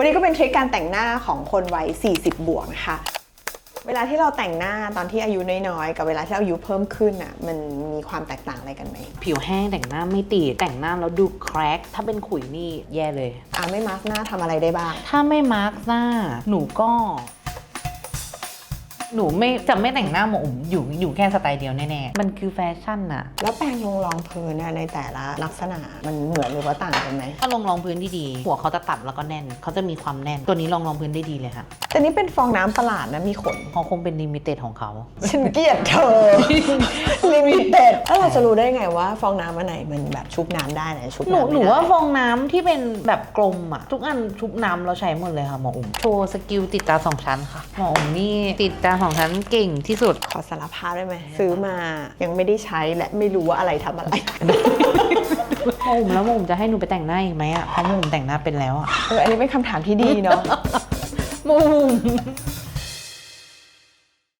วันนี้ก็เป็นทริคการแต่งหน้าของคนวัย 40 บวกนะคะ เวลาที่เราแต่งหน้าตอนที่อายุน้อยๆ กับเวลาที่เราอายุเพิ่มขึ้นอะมันมีความแตกต่างอะไรกันไหม ผิวแห้งแต่งหน้าไม่ติดแต่งหน้าแล้วดูแครกถ้าเป็นขุยนี่แย่เลย อ่าไม่มาสก์หน้าทำอะไรได้บ้าง ถ้าไม่มาร์กหน้าหนูก็ หนูไม่จะไม่แต่งหน้าหมออุ๋มอยู่อยู่แค่สไตล์เดียวแน่ๆ มันคือแฟชั่นอะแล้วแปรงลงรองพื้นเนี่ยในแต่ละลักษณะมันเหมือนหรือว่าต่างกันไหมถ้าลงรองพื้นที่ดี หัวเขาจะตัดแล้วก็แน่น เขาจะมีความแน่น ตัวนี้ลองรองพื้นได้ดีเลยค่ะ แต่นี่เป็นฟองน้ำประหลาดนะมีขนเขาคงเป็นลิมิเต็ดของเขา ฉันเกลียดเธอ ลิ มิเต็ดแล้วเราจะรู้ได้ไงว่าฟองน้ำอันไหนมันแบบชุบน้ำได้ไหนชุบหนูน้ำไม่หนูได้ว่าฟองน้ำที่เป็นแบบกลมอะทุกอันชุบน้ำเราใช้หมดเลยค่ะหมออุ๋มโชว์สกิลติดตาสองชั้นค่ะหมออุ๋มนี่ติดตาสองชั้นเก่งที่สุด ขอสารภาพได้ไหมซื้อมายังไม่ได้ใช้และไม่รู้ว่าอะไรทำอะไร หมออุ๋มแล้วหมออุ๋มจะให้หนูไปแต่งหน้าอีกไหมอะเพราะหมออุ๋มแต่งหน้าเป็นแล้วอะเอออันนี้เป็นคำถามที่ดีเนาะ หมออุ๋ม